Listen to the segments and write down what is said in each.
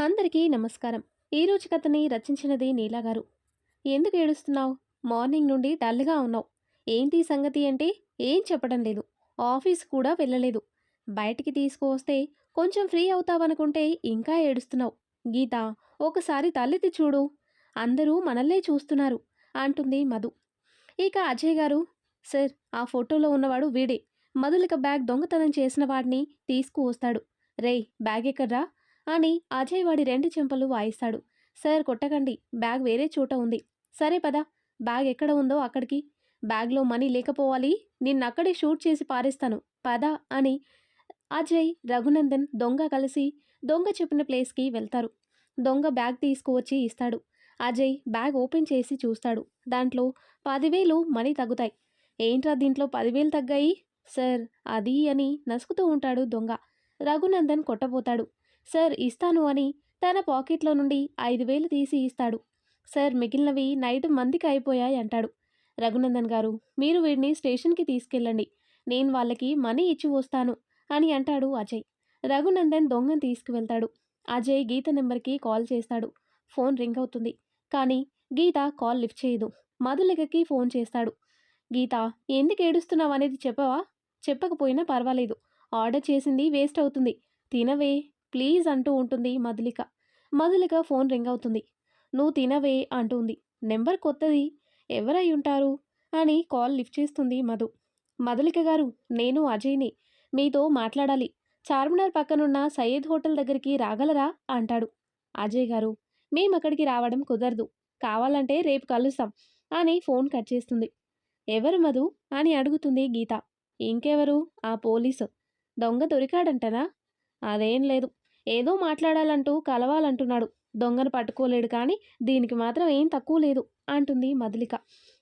అందరికీ నమస్కారం. ఈరోజు కథని రచించినది నీలా గారు. ఎందుకు ఏడుస్తున్నావు? మార్నింగ్ నుండి డల్గా ఉన్నావు. ఏంటి సంగతి అంటే ఏం చెప్పడం లేదు. ఆఫీస్ కూడా వెళ్ళలేదు. బయటికి తీసుకువస్తే కొంచెం ఫ్రీ అవుతావనుకుంటే ఇంకా ఏడుస్తున్నావు. గీత ఒకసారి తల్లిది చూడు. అందరూ మనల్నే చూస్తున్నారు అంటుంది మధు. ఇక అజయ్ గారు సార్ ఆ ఫోటోలో ఉన్నవాడు వీడే. మధులిక బ్యాగ్ దొంగతనం చేసిన వాడిని తీసుకువస్తాడు. రేయ్ బ్యాగ్ ఎక్కడ్రా? అని అజయ్ వాడి రెండు చెంపలు వాయిస్తాడు. సార్ కొట్టకండి. బ్యాగ్ వేరే చోట ఉంది. సరే పద. బ్యాగ్ ఎక్కడ ఉందో అక్కడికి. బ్యాగ్లో మనీ లేకపోవాలి. నిన్నక్కడే షూట్ చేసి పారేస్తాను. పద అని అజయ్ రఘునందన్ దొంగ కలిసి దొంగ చెప్పిన ప్లేస్కి వెళ్తారు. దొంగ బ్యాగ్ తీసుకువచ్చి ఇస్తాడు. అజయ్ బ్యాగ్ ఓపెన్ చేసి చూస్తాడు. దాంట్లో పదివేలు మనీ తగ్గుతాయి. ఏంట్రా దీంట్లో పదివేలు తగ్గాయి? సార్ అది అని నసుకుతూ ఉంటాడు దొంగ. రఘునందన్ కొట్టబోతాడు. సార్ ఇస్తాను అని తన పాకెట్లో నుండి ఐదు వేలు తీసి ఇస్తాడు. సార్ మిగిలినవి నైట్ మందికి అయిపోయాయి అంటాడు. రఘునందన్ గారు మీరు వీడిని స్టేషన్కి తీసుకెళ్ళండి. నేను వాళ్ళకి మనీ ఇచ్చి వస్తాను అని అంటాడు అజయ్. రఘునందన్ దొంగను తీసుకువెళ్తాడు. అజయ్ గీత నెంబర్కి కాల్ చేస్తాడు. ఫోన్ రింగ్ అవుతుంది. కానీ గీత కాల్ లిఫ్ట్ చేయదు. మధులికకి ఫోన్ చేస్తాడు. గీత ఎందుకు ఏడుస్తున్నావు అనేది చెప్పవా? చెప్పకపోయినా పర్వాలేదు. ఆర్డర్ చేసింది వేస్ట్ అవుతుంది. తినవే. ప్లీజ్ అంటూ ఉంటుంది మధులిక. మధులిక ఫోన్ రింగ్ అవుతుంది. నువ్వు తినవే అంటుంది. నెంబర్ కొత్తది. ఎవరై ఉంటారు అని కాల్ లిఫ్ట్ చేస్తుంది మధు. మధులిక గారు నేను అజయ్ని. మీతో మాట్లాడాలి. చార్మినార్ పక్కనున్న సయ్యద్ హోటల్ దగ్గరికి రాగలరా? అంటాడు. అజయ్ గారు మేము అక్కడికి రావడం కుదరదు. కావాలంటే రేపు కలుస్తాం అని ఫోన్ కట్ చేస్తుంది. ఎవరు మధు? అని అడుగుతుంది గీత. ఇంకెవరు? ఆ పోలీసు. దొంగ దొరికాడంటనా? అదేం లేదు. ఏదో మాట్లాడాలంటూ కలవాలంటున్నాడు. దొంగను పట్టుకోలేడు కానీ దీనికి మాత్రం ఏం తక్కువ లేదు అంటుంది మధులిక.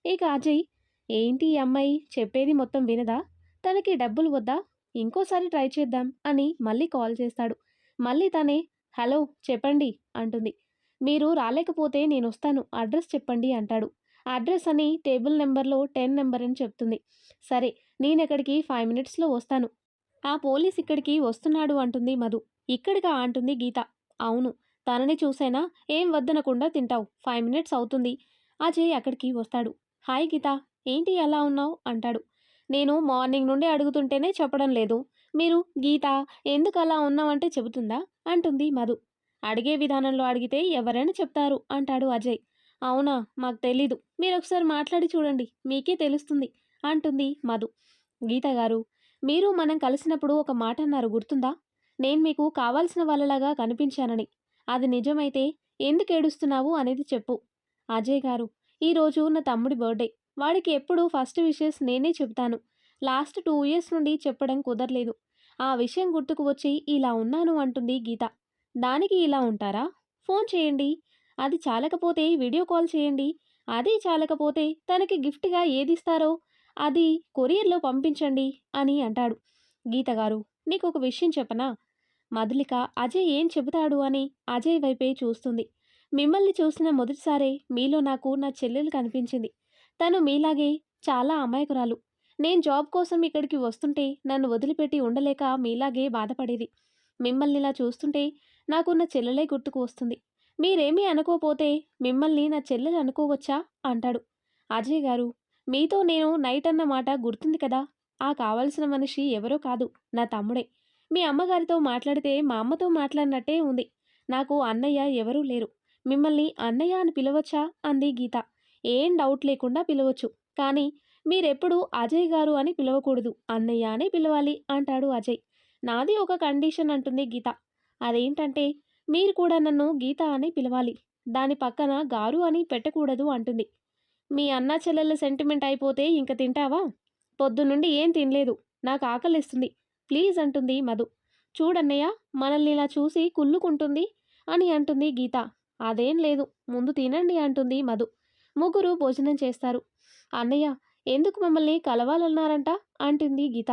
ఇక అజయ్ ఏంటి ఈ అమ్మాయి? చెప్పేది మొత్తం వినదా? తనకి డబ్బులు వద్దా? ఇంకోసారి ట్రై చేద్దాం అని మళ్ళీ కాల్ చేస్తాడు. మళ్ళీ తనే హలో చెప్పండి అంటుంది. మీరు రాలేకపోతే నేను వస్తాను అడ్రస్ చెప్పండి అంటాడు. అడ్రస్ అని టేబుల్ నెంబర్లో టెన్ నెంబర్ అని చెప్తుంది. సరే నేను ఇక్కడికి ఫైవ్ మినిట్స్లో వస్తాను. ఆ పోలీస్ ఇక్కడికి వస్తున్నాడు అంటుంది మధు. ఇక్కడికా అంటుంది గీత. అవును తనని చూసైనా ఏం వద్దనకుండా తింటావు. ఫైవ్ మినిట్స్ అవుతుంది. అజయ్ అక్కడికి వస్తాడు. హాయ్ గీత ఏంటి ఎలా ఉన్నావు? అంటాడు. నేను మార్నింగ్ నుండి అడుగుతుంటేనే చెప్పడం లేదు. మీరు గీత ఎందుకు అలా ఉన్నావంటే చెబుతుందా? అంటుంది మధు. అడిగే విధానంలో అడిగితే ఎవరైనా చెప్తారు అంటాడు అజయ్. అవునా మాకు తెలీదు. మీరు ఒకసారి మాట్లాడి చూడండి. మీకే తెలుస్తుంది అంటుంది మధు. గీత గారు మీరు మనం కలిసినప్పుడు ఒక మాట అన్నారు గుర్తుందా? నేను మీకు కావాల్సిన వాళ్ళలాగా కనిపించానని. అది నిజమైతే ఎందుకు ఏడుస్తున్నావు అనేది చెప్పు. అజయ్ గారు ఈరోజు నా తమ్ముడి బర్త్డే. వాడికి ఎప్పుడు ఫస్ట్ విషెస్ నేనే చెప్తాను లాస్ట్ టూ ఇయర్స్ నుండి చెప్పడం కుదరలేదు. ఆ విషయం గుర్తుకు వచ్చి ఇలా ఉన్నాను అంటుంది గీత. దానికి ఇలా ఉంటారా? ఫోన్ చేయండి. అది చాలకపోతే వీడియో కాల్ చేయండి. అది చాలకపోతే తనకి గిఫ్ట్గా ఏదిస్తారో అది కొరియర్లో పంపించండి అని అంటాడు. గీత గారు నీకు ఒక విషయం చెప్పనా? మధులిక అజయ్ ఏం చెబుతాడు? అని అజయ్ వైపే చూస్తుంది. మిమ్మల్ని చూసిన మొదటిసారే మీలో నాకు నా చెల్లెలు కనిపించింది. తను మీలాగే చాలా అమాయకురాలు. నేను జాబ్ కోసం ఇక్కడికి వస్తుంటే నన్ను వదిలిపెట్టి ఉండలేక మీలాగే బాధపడేది. మిమ్మల్ని ఇలా చూస్తుంటే నాకు నా చెల్లెలే గుర్తుకు వస్తుంది. మీరేమీ అనుకోపోతే మిమ్మల్ని నా చెల్లెలు అనుకోవచ్చా? అంటాడు. అజయ్ గారు మీతో నేను నైట్ అన్న మాట గుర్తుంది కదా? ఆ కావలసిన మనిషి ఎవరో కాదు నా తమ్ముడే. మీ అమ్మగారితో మాట్లాడితే మా అమ్మతో మాట్లాడినట్టే ఉంది. నాకు అన్నయ్య ఎవరూ లేరు. మిమ్మల్ని అన్నయ్య అని పిలవచ్చా? అంది గీత. ఏం డౌట్ లేకుండా పిలవచ్చు. కానీ మీరెప్పుడు అజయ్ గారు అని పిలవకూడదు. అన్నయ్య అని పిలవాలి అంటాడు అజయ్. నాది ఒక కండిషన్ అంటుంది గీత. అదేంటంటే మీరు కూడా నన్ను గీత అని పిలవాలి. దాని పక్కన గారు అని పెట్టకూడదు అంటుంది. మీ అన్న చెల్లెళ్ళ సెంటిమెంట్ అయిపోతే ఇంక తింటావా? పొద్దునుండి ఏం తినలేదు. నాకు ఆకలిస్తుంది. ప్లీజ్ అంటుంది మధు. చూడన్నయ్య మనల్ని ఇలా చూసి కుళ్ళుకుంటుంది అని అంటుంది గీత. అదేం లేదు ముందు తినండి అంటుంది మధు. ముగ్గురు భోజనం చేస్తారు. అన్నయ్య ఎందుకు మమ్మల్ని కలవాలన్నారంట? అంటుంది గీత.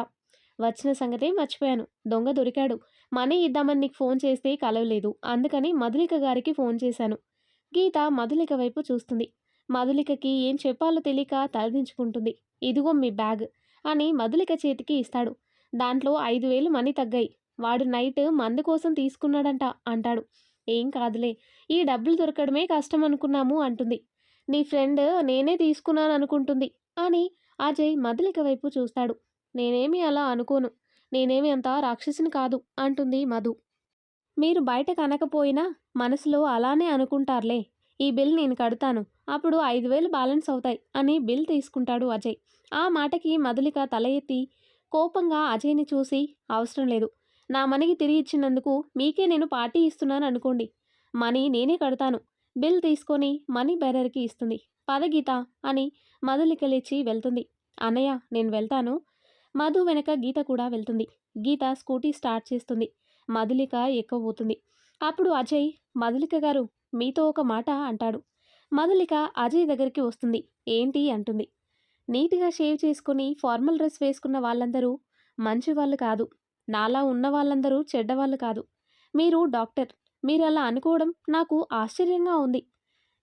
వచ్చిన సంగతే మర్చిపోయాను. దొంగ దొరికాడు. మనీ ఇద్దామని నీకు ఫోన్ చేస్తే కలవలేదు. అందుకని మధులిక గారికి ఫోన్ చేశాను. గీత మధులిక వైపు చూస్తుంది. మధులికకి ఏం చెప్పాలో తెలియక తలదించుకుంటుంది. ఇదిగో మీ బ్యాగ్ అని మధులిక చేతికి ఇస్తాడు. దాంట్లో ఐదు వేలు మనీ తగ్గాయి. వాడు నైట్ మందు కోసం తీసుకున్నాడంట అంటాడు. ఏం కాదులే ఈ డబ్బులు దొరకడమే కష్టం అనుకున్నాము అంటుంది. నీ ఫ్రెండ్ నేనే తీసుకున్నాను అనుకుంటుంది అని అజయ్ మధులిక వైపు చూస్తాడు. నేనేమి అలా అనుకోను. నేనేమి అంత రాక్షసుని కాదు అంటుంది మధు. మీరు బయట కనకపోయినా మనసులో అలానే అనుకుంటారులే. ఈ బిల్ నేను కడతాను. అప్పుడు ఐదు వేలు బ్యాలెన్స్ అవుతాయి అని బిల్ తీసుకుంటాడు అజయ్. ఆ మాటకి మధులిక తల ఎత్తి కోపంగా అజయ్ని చూసి అవసరం లేదు. నా మనీకి తిరిగి ఇచ్చినందుకు మీకే నేను పార్టీ ఇస్తున్నాను అనుకోండి. మనీ నేనే కడతాను. బిల్ తీసుకొని మనీ బేరర్కి ఇస్తుంది. పద గీత అని మధులికలిచ్చి వెళ్తుంది. అన్నయ్య నేను వెళ్తాను. మధు వెనక గీత కూడా వెళ్తుంది. గీత స్కూటీ స్టార్ట్ చేస్తుంది. మధులిక ఎక్కబోతుంది అప్పుడు అజయ్ మధులిక గారు మీతో ఒక మాట అంటాడు. మధులిక అజయ్ దగ్గరికి వస్తుంది. ఏంటి? అంటుంది. నీట్గా షేవ్ చేసుకుని ఫార్మల్ డ్రెస్ వేసుకున్న వాళ్ళందరూ మంచి వాళ్ళు కాదు. నాలా ఉన్న వాళ్ళందరూ చెడ్డవాళ్ళు కాదు. మీరు డాక్టర్. మీరు అలా అనుకోవడం నాకు ఆశ్చర్యంగా ఉంది.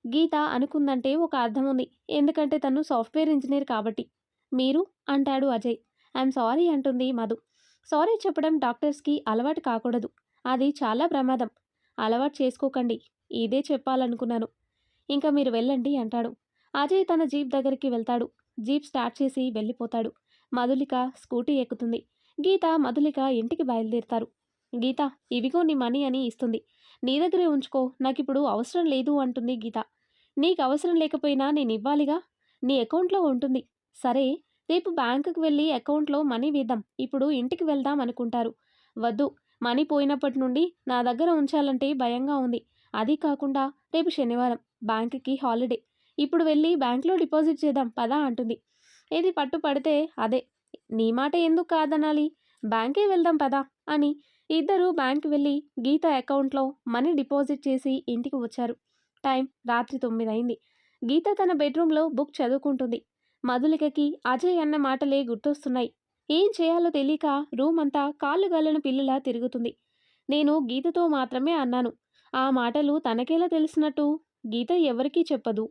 గీత అనుకుందంటే ఒక అర్థం ఉంది. ఎందుకంటే తను సాఫ్ట్వేర్ ఇంజనీర్ కాబట్టి. మీరు అంటాడు అజయ్. ఐఎమ్ సారీ అంటుంది మధు. సారీ చెప్పడం డాక్టర్స్కి అలవాటు కాకూడదు. అది చాలా ప్రమాదం. అలవాటు చేసుకోకండి. ఇదే చెప్పాలనుకున్నాను. ఇంకా మీరు వెళ్ళండి అంటాడు. అజయ్ తన జీప్ దగ్గరికి వెళ్తాడు. జీప్ స్టార్ట్ చేసి వెళ్ళిపోతాడు. మధులిక స్కూటీ ఎక్కుతుంది. గీత మధులిక ఇంటికి బయలుదేరుతారు. గీత ఇవిగో నీ మనీ అని ఇస్తుంది. నీ దగ్గరే ఉంచుకో నాకిప్పుడు అవసరం లేదు అంటుంది గీత. నీకు అవసరం లేకపోయినా నేను ఇవ్వాలిగా? నీ అకౌంట్లో ఉంటుంది. సరే రేపు బ్యాంకుకి వెళ్ళి అకౌంట్లో మనీ వేద్దాం. ఇప్పుడు ఇంటికి వెళ్దాం అనుకుంటారు. వద్దు మనీ పోయినప్పటి నుండి నా దగ్గర ఉంచాలంటే భయంగా ఉంది. అది కాకుండా రేపు శనివారం బ్యాంకుకి హాలిడే. ఇప్పుడు వెళ్ళి బ్యాంక్లో డిపాజిట్ చేద్దాం పదా అంటుంది. ఏది పట్టు పడితే అదే. నీ మాట ఎందుకు కాదనాలి? బ్యాంకే వెళ్దాం పదా అని ఇద్దరు బ్యాంక్ వెళ్ళి గీత అకౌంట్లో మనీ డిపాజిట్ చేసి ఇంటికి వచ్చారు. టైం రాత్రి తొమ్మిది అయింది గీత తన బెడ్రూమ్లో బుక్ చదువుకుంటుంది. మధులికకి అజయ్ అన్న మాటలే గుర్తొస్తున్నాయి. ఏం చేయాలో తెలియక రూమ్ అంతా కాళ్ళు గల్లని పిల్లలా తిరుగుతుంది. నేను గీతతో మాత్రమే అన్నాను. ఆ మాటలు తనకేలా తెలిసినట్టు గీత ఎవరికీ చెప్పదు.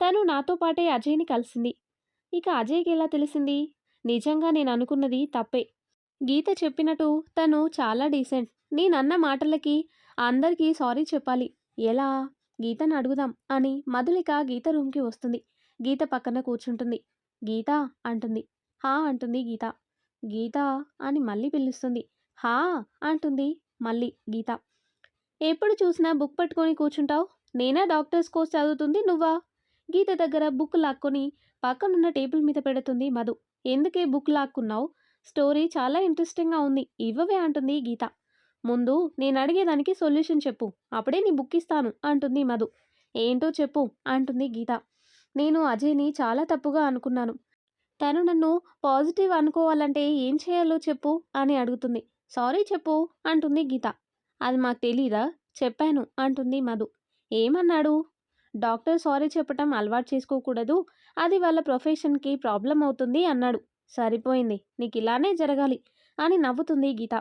తను నాతో పాటే అజయ్ని కలిసింది. ఇక అజయ్కి ఎలా తెలిసింది? నిజంగా నేను అనుకున్నది తప్పే. గీత చెప్పినట్టు తను చాలా డీసెంట్. నేనన్న మాటలకి అందరికీ సారీ చెప్పాలి. ఎలా? గీతను అడుగుదాం అని మధులిక గీత రూమ్కి వస్తుంది. గీత పక్కన కూర్చుంటుంది. గీత అంటుంది. హా అంటుంది గీత. గీత అని మళ్ళీ పిలుస్తుంది. హా అంటుంది మళ్ళీ గీత. ఎప్పుడు చూసినా బుక్ పట్టుకొని కూర్చుంటావు? నేనా డాక్టర్స్ కోర్స్ చదువుతుంది నువ్వా? గీత దగ్గర బుక్ లాక్కొని పక్కనున్న టేబుల్ మీద పెడుతుంది మధు. ఎందుకే బుక్ లాక్కున్నావు? స్టోరీ చాలా ఇంట్రెస్టింగ్గా ఉంది. ఇవ్వవే అంటుంది గీత. ముందు నేను అడిగేదానికి సొల్యూషన్ చెప్పు. అప్పుడే నీ బుక్ ఇస్తాను అంటుంది మధు. ఏంటో చెప్పు అంటుంది గీత. నేను అజయ్ని చాలా తప్పుగా అనుకున్నాను. తను నన్ను పాజిటివ్ అనుకోవాలంటే ఏం చేయాలో చెప్పు అని అడుగుతుంది. సారీ చెప్పు అంటుంది గీత. అది మాకు తెలీదా? చెప్పాను అంటుంది మధు. ఏమన్నాడు? డాక్టర్ సారీ చెప్పటం అలవాటు చేసుకోకూడదు. అది వాళ్ళ ప్రొఫెషన్కి ప్రాబ్లం అవుతుంది అన్నాడు. సరిపోయింది. నీకు ఇలానే జరగాలి అని నవ్వుతుంది గీత.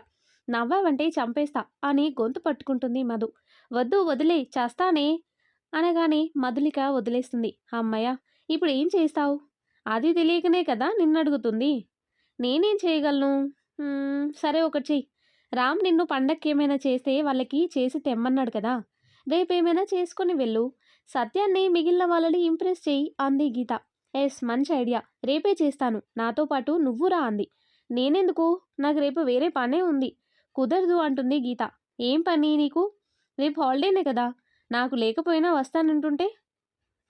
నవ్వావంటే చంపేస్తా అని గొంతు పట్టుకుంటుంది మధు. వద్దు వదిలే చేస్తానే అనగానే మధులిక వదిలేస్తుంది. అమ్మయ్య ఇప్పుడు ఏం చేస్తావు? అది తెలియకనే కదా నిన్నడుగుతుంది నేనేం చేయగలను? సరే ఒకటి చెయ్యి. రామ్ నిన్ను పండక్కి ఏమైనా చేస్తే వాళ్ళకి చేసి తెమ్మన్నాడు కదా. రేపేమైనా చేసుకొని వెళ్ళు. సత్యాన్ని మిగిలిన వాళ్ళని ఇంప్రెస్ చేయి అంది గీత. ఎస్ మంచి ఐడియా. రేపే చేస్తాను. నాతో పాటు నువ్వు రా అంది. నేనెందుకు? నాకు రేపు వేరే పనే ఉంది. కుదరదు అంటుంది గీత. ఏం పని నీకు? రేపు హాలిడేనే కదా. నాకు లేకపోయినా వస్తానంటుంటే?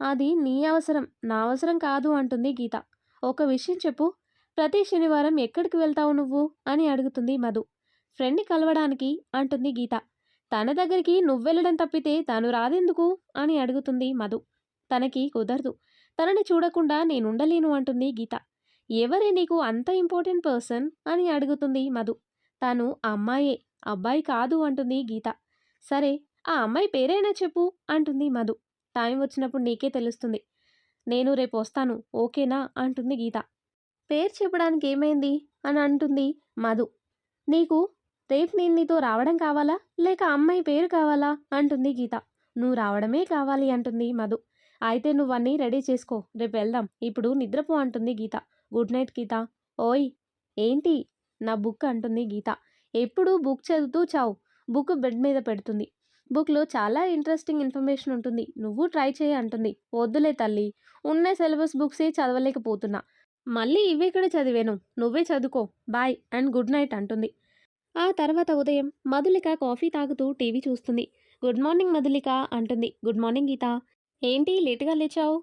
అది నీ అవసరం. నా అవసరం కాదు అంటుంది గీత. ఒక విషయం చెప్పు. ప్రతి శనివారం ఎక్కడికి వెళ్తావు నువ్వు? అని అడుగుతుంది మధు. ఫ్రెండ్ని కలవడానికి అంటుంది గీత. తన దగ్గరికి నువ్వెళ్ళడం తప్పితే తను రాదెందుకు? అని అడుగుతుంది మధు. తనకి కుదరదు. తనని చూడకుండా నేనుండలేను అంటుంది గీత. ఎవరే నీకు అంత ఇంపార్టెంట్ పర్సన్? అని అడుగుతుంది మధు. తను అమ్మాయే అబ్బాయి కాదు అంటుంది గీత. సరే ఆ అమ్మాయి పేరైనా చెప్పు అంటుంది మధు. టైం వచ్చినప్పుడు నీకే తెలుస్తుంది. నేను రేపు వస్తాను ఓకేనా? అంటుంది గీత. పేరు చెప్పడానికి ఏమైంది? అని అంటుంది మధు. నీకు రేపు నేను నీతో రావడం కావాలా? లేక అమ్మాయి పేరు కావాలా? అంటుంది గీత. నువ్వు రావడమే కావాలి అంటుంది మధు. అయితే నువ్వన్నీ రెడీ చేసుకో. రేపు వెళ్దాం. ఇప్పుడు నిద్రపో అంటుంది గీత. గుడ్ నైట్ గీత. ఓయ్! ఏంటి? నా బుక్ అంటుంది గీత. ఎప్పుడూ బుక్ చదువుతూ చావు. బుక్ బెడ్ మీద పెడుతుంది. బుక్లో చాలా ఇంట్రెస్టింగ్ ఇన్ఫర్మేషన్ ఉంటుంది. నువ్వు ట్రై చేయి అంటుంది. వద్దులే తల్లి. ఉన్న సిలబస్ బుక్సే చదవలేకపోతున్నా. మళ్ళీ ఇవి ఇక్కడ చదివాను. నువ్వే చదువుకో. బాయ్ అండ్ గుడ్ నైట్ అంటుంది. ఆ తర్వాత ఉదయం మధులిక కాఫీ తాగుతూ టీవీ చూస్తుంది. గుడ్ మార్నింగ్ మధులిక అంటుంది. Good morning Geetha. ఏంటి లేటుగా లేచావు?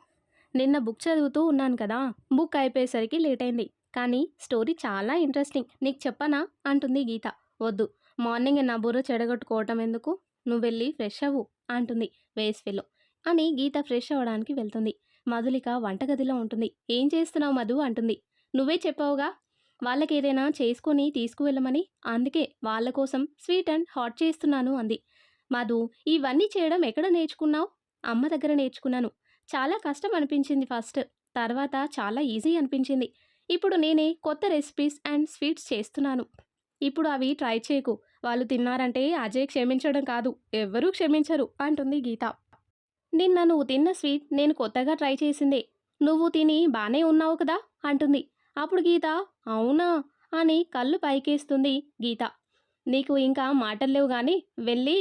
నిన్న బుక్ చదువుతూ ఉన్నాను కదా బుక్ అయిపోయేసరికి లేట్ అయింది కానీ స్టోరీ చాలా ఇంట్రెస్టింగ్. నీకు చెప్పనా? అంటుంది గీత. వద్దు. మార్నింగ్ నా బుర్ర చెడగొట్టుకోవటం ఎందుకు? నువ్వు వెళ్ళి ఫ్రెష్ అవ్వు అంటుంది వేస్ఫెల్లో అని గీత ఫ్రెష్ అవ్వడానికి వెళ్తుంది. మధులిక వంటగదిలో ఉంటుంది. ఏం చేస్తున్నావు మధు? అంటుంది. నువ్వే చెప్పావుగా. వాళ్ళకి ఏదైనా చేసుకొని తీసుకువెళ్ళమని అందుకే వాళ్ళ కోసం స్వీట్ అండ్ హాట్ చేస్తున్నాను అంది. మాధు ఇవన్నీ చేయడం ఎక్కడ నేర్చుకున్నావు? అమ్మ దగ్గర నేర్చుకున్నాను. చాలా కష్టం అనిపించింది ఫస్ట్. తర్వాత చాలా ఈజీ అనిపించింది. ఇప్పుడు నేనే కొత్త రెసిపీస్ అండ్ స్వీట్స్ చేస్తున్నాను. ఇప్పుడు అవి ట్రై చేయకు. వాళ్ళు తిన్నారంటే అజయ్ క్షమించడం కాదు. ఎవ్వరూ క్షమించరు అంటుంది గీత. నిన్న నువ్వు తిన్న స్వీట్ నేను కొత్తగా ట్రై చేసిందే. నువ్వు తిని బాగానే ఉన్నావు కదా అంటుంది. అప్పుడు గీత అవునా? అని కళ్ళు పైకేస్తుంది గీత. నీకు ఇంకా మాటల్లేవు గాని వెళ్ళి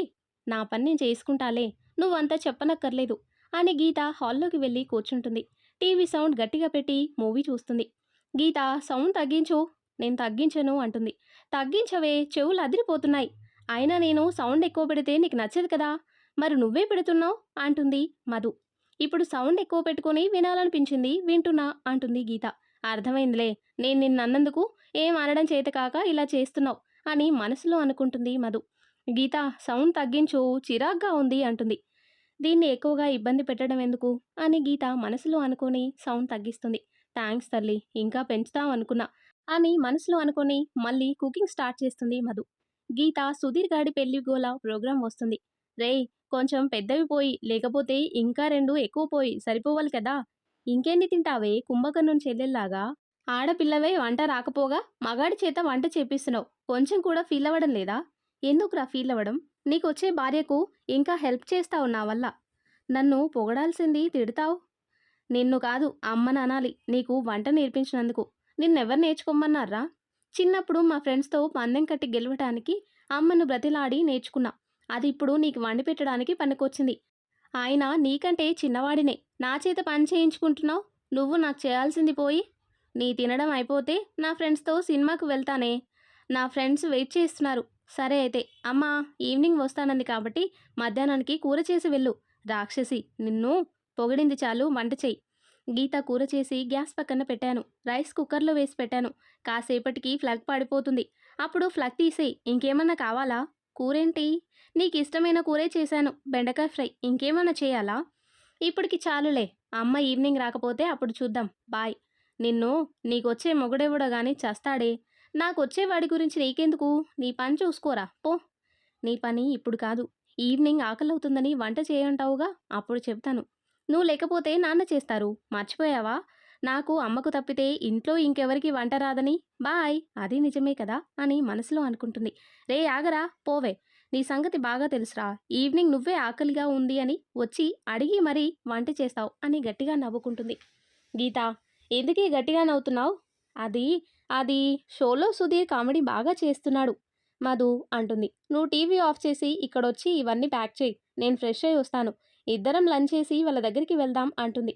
నా పని నేను చేసుకుంటాలే. నువ్వంతా చెప్పనక్కర్లేదు అని గీత హాల్లోకి వెళ్ళి కూర్చుంటుంది. టీవీ సౌండ్ గట్టిగా పెట్టి మూవీ చూస్తుంది. గీత సౌండ్ తగ్గించు నేను తగ్గించను అంటుంది. తగ్గించవే చెవులు అదిరిపోతున్నాయి. అయినా నేను సౌండ్ ఎక్కువ పెడితే నీకు నచ్చదు కదా? మరి నువ్వే పెడుతున్నావు? అంటుంది మధు. ఇప్పుడు సౌండ్ ఎక్కువ పెట్టుకొని వినాలనిపించింది వింటున్నా అంటుంది గీత. అర్థమైందిలే. నేను నిన్ను అన్నందుకు ఏం అనడం చేత కాక ఇలా చేస్తున్నావు? అని మనసులో అనుకుంటుంది మధు. గీత సౌండ్ తగ్గించు చిరాగ్గా ఉంది అంటుంది. దీన్ని ఎక్కువగా ఇబ్బంది పెట్టడం ఎందుకు? అని గీత మనసులో అనుకొని సౌండ్ తగ్గిస్తుంది. థ్యాంక్స్ తల్లి ఇంకా పెంచుతాం అనుకున్నా. అని మనసులో అనుకొని మళ్ళీ కుకింగ్ స్టార్ట్ చేస్తుంది మధు. గీత సుధీర్ గాడి పెళ్ళి గోల ప్రోగ్రాం వస్తుంది. రేయ్ కొంచెం పెద్దవి పోయి లేకపోతే ఇంకా రెండు ఎక్కువ పోయి సరిపోవాలి కదా? ఇంకేంది తింటావే? కుంభకర్ణుని చెల్లెల్లాగా? ఆడపిల్లవే వంట రాకపోగా మగాడి చేత వంట చేపిస్తున్నావు. కొంచెం కూడా ఫీల్ అవ్వడం లేదా? ఎందుకురా ఫీల్ అవ్వడం? నీకొచ్చే భార్యకు ఇంకా హెల్ప్ చేస్తావు నా వల్ల. నన్ను పొగడాల్సింది తిడతావు? నిన్ను కాదు అమ్మని అనాలి నీకు వంట నేర్పించినందుకు. నిన్నెవరు నేర్చుకోమన్నారా? చిన్నప్పుడు మా ఫ్రెండ్స్తో పందెం కట్టి గెలవటానికి అమ్మను బ్రతిలాడి నేర్చుకున్నా. అది ఇప్పుడు నీకు వండి పెట్టడానికి పనికొచ్చింది. ఆయన నీకంటే చిన్నవాడినే. నా చేత పని చేయించుకుంటున్నావు? నువ్వు నాకు చేయాల్సింది పోయి. నీ తినడం అయిపోతే నా ఫ్రెండ్స్తో సినిమాకు వెళ్తానే. నా ఫ్రెండ్స్ వెయిట్ చేస్తున్నారు. సరే అయితే అమ్మా ఈవినింగ్ వస్తానంది కాబట్టి మధ్యాహ్నానికి కూర చేసి వెళ్ళు. రాక్షసి నిన్ను పొగిడింది చాలు వంట చెయ్యి. గీత కూర చేసి గ్యాస్ పక్కన పెట్టాను. రైస్ కుక్కర్లో వేసి పెట్టాను. కాసేపటికి ఫ్లగ్ పడిపోతుంది. అప్పుడు ఫ్లగ్ తీసేయి. ఇంకేమన్నా కావాలా? కూరేంటి? నీకు ఇష్టమైన కూరే చేశాను బెండకాయ ఫ్రై. ఇంకేమన్నా చేయాలా? ఇప్పటికి చాలులే. అమ్మ ఈవినింగ్ రాకపోతే అప్పుడు చూద్దాం. బాయ్. నిన్ను నీకొచ్చే మొగుడెవడో కానీ చస్తాడే. నాకొచ్చే వాడి గురించి నీకెందుకు? నీ పని చూసుకోరా. పో. నీ పని ఇప్పుడు కాదు. ఈవినింగ్ ఆకలవుతుందని వంట చేయంటావుగా అప్పుడు చెప్తాను. నువ్వు లేకపోతే నాన్న చేస్తారు. మర్చిపోయావా? నాకు అమ్మకు తప్పితే ఇంట్లో ఇంకెవరికి వంట రాదని? బాయ్ అది నిజమే కదా? అని మనసులో అనుకుంటుంది. రే ఆగరా పోవే. నీ సంగతి బాగా తెలుసురా. ఈవినింగ్ నువ్వే ఆకలిగా ఉంది అని వచ్చి అడిగి మరీ వంట చేస్తావు అని గట్టిగా నవ్వుకుంటుంది. గీత ఎందుకే గట్టిగా నవ్వుతున్నావు? అది అది షోలో సుధీర్ కామెడీ బాగా చేస్తున్నాడు. మధు అంటుంది. నువ్వు టీవీ ఆఫ్ చేసి ఇక్కడొచ్చి ఇవన్నీ ప్యాక్ చేయి. నేను ఫ్రెష్ అయి వస్తాను. ఇద్దరం లంచ్ చేసి వాళ్ళ దగ్గరికి వెళ్దాం అంటుంది.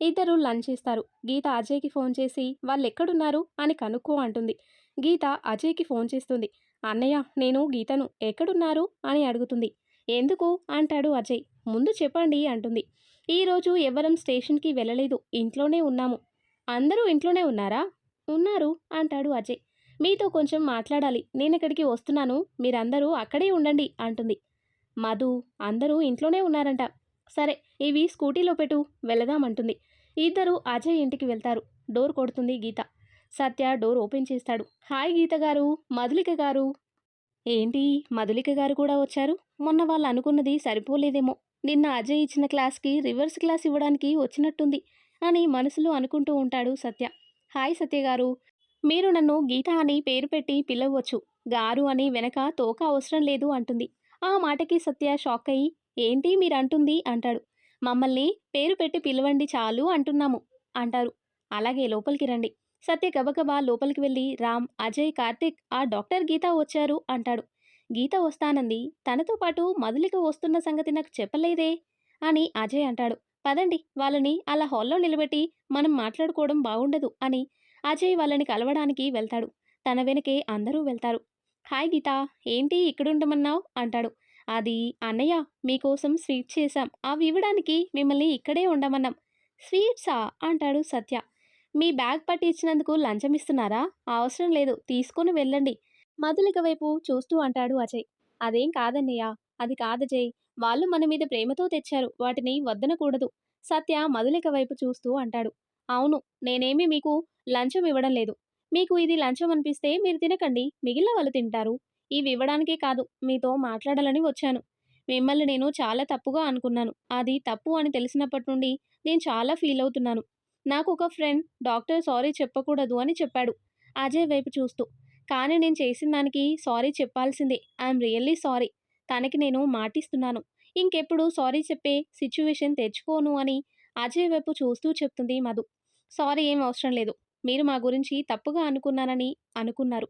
ఇద్దరు లంచ్ చేస్తారు గీత అజయ్కి ఫోన్ చేసి వాళ్ళు ఎక్కడున్నారు అని కనుక్కో అంటుంది. గీత అజయ్కి ఫోన్ చేస్తుంది. అన్నయ్య నేను గీతను ఎక్కడున్నారు? అని అడుగుతుంది. ఎందుకు? అంటాడు అజయ్. ముందు చెప్పండి అంటుంది. ఈరోజు ఎవరం స్టేషన్కి వెళ్ళలేదు. ఇంట్లోనే ఉన్నాము. అందరూ ఇంట్లోనే ఉన్నారా? ఉన్నారు అంటాడు అజయ్. మీతో కొంచెం మాట్లాడాలి. నేను ఇక్కడికి వస్తున్నాను? మీరందరూ అక్కడే ఉండండి అంటుంది. మధు అందరూ ఇంట్లోనే ఉన్నారంట. సరే ఇవి స్కూటీలో పెట్టు వెళదామంటుంది ఇద్దరు అజయ్ ఇంటికి వెళ్తారు. డోర్ కొడుతుంది గీత. సత్య డోర్ ఓపెన్ చేస్తాడు. హాయ్ గీత గారు మధులిక గారు. ఏంటి మధులిక గారు కూడా వచ్చారు? మొన్న వాళ్ళు అనుకున్నది సరిపోలేదేమో. నిన్న అజయ్ ఇచ్చిన క్లాస్కి రివర్స్ క్లాస్ ఇవ్వడానికి వచ్చినట్టుంది అని మనసులో అనుకుంటూ ఉంటాడు సత్య. హాయ్ సత్య గారు. మీరు నన్ను గీత అని పేరు పెట్టి పిలవచ్చు. గారు అని వెనక తోక అవసరం లేదు అంటుంది. ఆ మాటకి సత్య షాక్ అయ్యి ఏంటి మీరు అంటుంది అంటాడు. మమ్మల్ని పేరు పెట్టి పిలవండి చాలు అంటున్నాము అంటారు. అలాగే లోపలికి రండి. సత్య గబగబా లోపలికి వెళ్ళి రామ్ అజయ్ కార్తిక్ ఆ డాక్టర్ గీత వచ్చారు అంటాడు. గీత వస్తానంది. తనతో పాటు మధులిక వస్తున్న సంగతి నాకు చెప్పలేదే అని అజయ్ అంటాడు. పదండి వాళ్ళని అలా హాల్లో నిలబెట్టి మనం మాట్లాడుకోవడం బాగుండదు అని అజయ్ వాళ్ళని కలవడానికి వెళ్తాడు. తన వెనకే అందరూ వెళ్తారు. హాయ్ గీత ఏంటి ఇక్కడుండమన్నావు? అంటాడు. అది అన్నయ్య మీకోసం స్వీట్ చేశాం. అవి ఇవ్వడానికి మిమ్మల్ని ఇక్కడే ఉండమన్నాం. స్వీట్సా? అంటాడు సత్య. మీ బ్యాగ్ పట్టి ఇచ్చినందుకు లంచం ఇస్తున్నారా? అవసరం లేదు తీసుకొని వెళ్ళండి. మధులిక వైపు చూస్తూ అంటాడు అజయ్. అదేం కాదన్నయ్య? అది కాదజయ్ వాళ్ళు మన మీద ప్రేమతో తెచ్చారు. వాటిని వద్దనకూడదు. సత్య మధులిక వైపు చూస్తూ అంటాడు. అవును నేనేమి మీకు లంచం ఇవ్వడం లేదు. మీకు ఇది లంచం అనిపిస్తే మీరు తినకండి. మిగిలిన వాళ్ళు తింటారు. ఇవి ఇవ్వడానికే కాదు మీతో మాట్లాడాలని వచ్చాను. మిమ్మల్ని నేను చాలా తప్పుగా అనుకున్నాను. అది తప్పు అని తెలిసినప్పటి నుండి నేను చాలా ఫీల్ అవుతున్నాను. నాకు ఒక ఫ్రెండ్ డాక్టర్ సారీ చెప్పకూడదు అని చెప్పాడు. అజయ్ వైపు చూస్తూ కానీ నేను చేసిన దానికి సారీ చెప్పాల్సిందే. I'm really sorry. తనకి నేను మాటిస్తున్నాను. ఇంకెప్పుడు సారీ చెప్పే సిచ్యువేషన్ తెచ్చుకోను అని అజయ్ వైపు చూస్తూ చెప్తుంది మధు. సారీ ఏం అవసరం లేదు. మీరు మా గురించి తప్పుగా అనుకున్నానని అనుకున్నారు.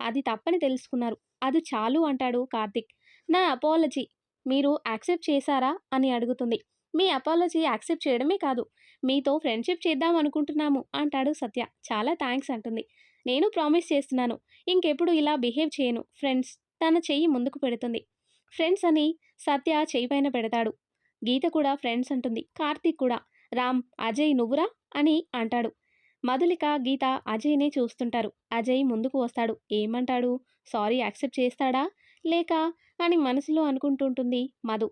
అది తప్పని తెలుసుకున్నారు. అది చాలు అంటాడు కార్తిక్. నా అపాలజీ మీరు యాక్సెప్ట్ చేశారా? అని అడుగుతుంది. మీ అపాలజీ యాక్సెప్ట్ చేయడమే కాదు మీతో ఫ్రెండ్షిప్ చేద్దాం అనుకుంటున్నాము అంటాడు సత్య. చాలా థ్యాంక్స్ అంటుంది. నేను ప్రామిస్ చేస్తున్నాను. ఇంకెప్పుడు ఇలా బిహేవ్ చేయను. ఫ్రెండ్స్ తన చెయ్యి ముందుకు పెడుతుంది. ఫ్రెండ్స్ అని సత్య చెయ్యి పైన పెడతాడు. గీత కూడా ఫ్రెండ్స్ అంటుంది. కార్తీక్ కూడా రామ్ అజయ్ నువ్వురా? అని అంటాడు. మధులిక గీత అజయ్నే చూస్తుంటారు. అజయ్ ముందుకు వస్తాడు. ఏమంటాడు? సారీ యాక్సెప్ట్ చేస్తాడా? లేక అని మనసులో అనుకుంటుంటుంది మధు.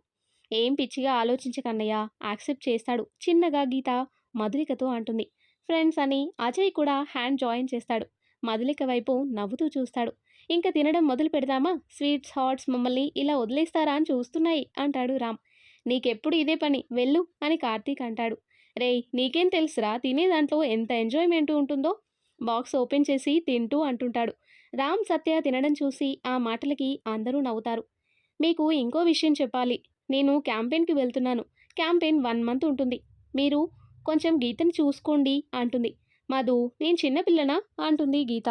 ఏం పిచ్చిగా ఆలోచించకన్నయ్య యాక్సెప్ట్ చేస్తాడు. చిన్నగా గీత మధులికతో అంటుంది. ఫ్రెండ్స్ అని అజయ్ కూడా హ్యాండ్ జాయిన్ చేస్తాడు. మధులిక వైపు నవ్వుతూ చూస్తాడు. ఇంకా తినడం మొదలు పెడదామా? స్వీట్స్ హాట్స్ మమ్మల్ని ఇలా వదిలేస్తారా అని చూస్తున్నాయి అంటాడు రామ్. నీకెప్పుడు ఇదే పని? వెళ్ళు అని కార్తీక్ అంటాడు. రేయ్ నీకేం తెలుసురా? తినే దాంట్లో ఎంత ఎంజాయ్మెంట్ ఉంటుందో? బాక్స్ ఓపెన్ చేసి తింటూ అంటుంటాడు. రామ్ సత్య తినడం చూసి ఆ మాటలకి అందరూ నవ్వుతారు. మీకు ఇంకో విషయం చెప్పాలి. నేను క్యాంపెయిన్కి వెళ్తున్నాను. క్యాంపెయిన్ వన్ మంత్ ఉంటుంది. మీరు కొంచెం గీతని చూసుకోండి అంటుంది. మధు నేను చిన్నపిల్లనా అంటుంది గీత.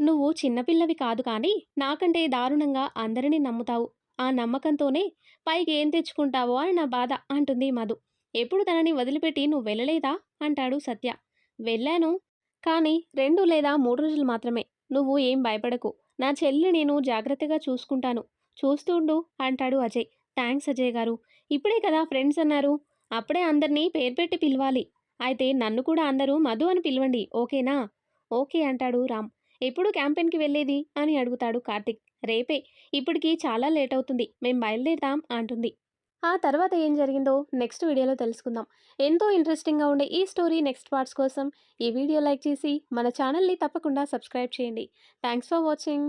నువ్వు చిన్నపిల్లవి కాదు కానీ నాకంటే దారుణంగా అందరినీ నమ్ముతావు. ఆ నమ్మకంతోనే పైకి ఏం తెచ్చుకుంటావో అని నా బాధ అంటుంది మధు. ఎప్పుడు తనని వదిలిపెట్టి నువ్వు వెళ్ళలేదా? అంటాడు సత్య. వెళ్ళాను కానీ రెండు లేదా మూడు రోజులు మాత్రమే. నువ్వు ఏం భయపడకు. నా చెల్లి నేను జాగ్రత్తగా చూసుకుంటాను. చూస్తుండు అంటాడు అజయ్. థ్యాంక్స్ అజయ్ గారు. ఇప్పుడే కదా ఫ్రెండ్స్ అన్నారు. అప్పుడే అందరినీ పేరు పెట్టి పిలవాలి. అయితే నన్ను కూడా అందరూ మధు అని పిలవండి ఓకేనా? ఓకే అంటాడు రామ్. ఎప్పుడు క్యాంపెయిన్కి వెళ్ళేది? అని అడుగుతాడు కార్తిక్. రేపే. ఇప్పటికి చాలా లేట్ అవుతుంది. మేం బయలుదేరుతాం అంటుంది. ఆ తర్వాత ఏం జరిగిందో నెక్స్ట్ వీడియోలో తెలుసుకుందాం. ఎంతో ఇంట్రెస్టింగ్గా ఉండే ఈ స్టోరీ నెక్స్ట్ పార్ట్స్ కోసం ఈ వీడియో లైక్ చేసి మన ఛానల్ని తప్పకుండా సబ్స్క్రైబ్ చేయండి. Thanks for watching.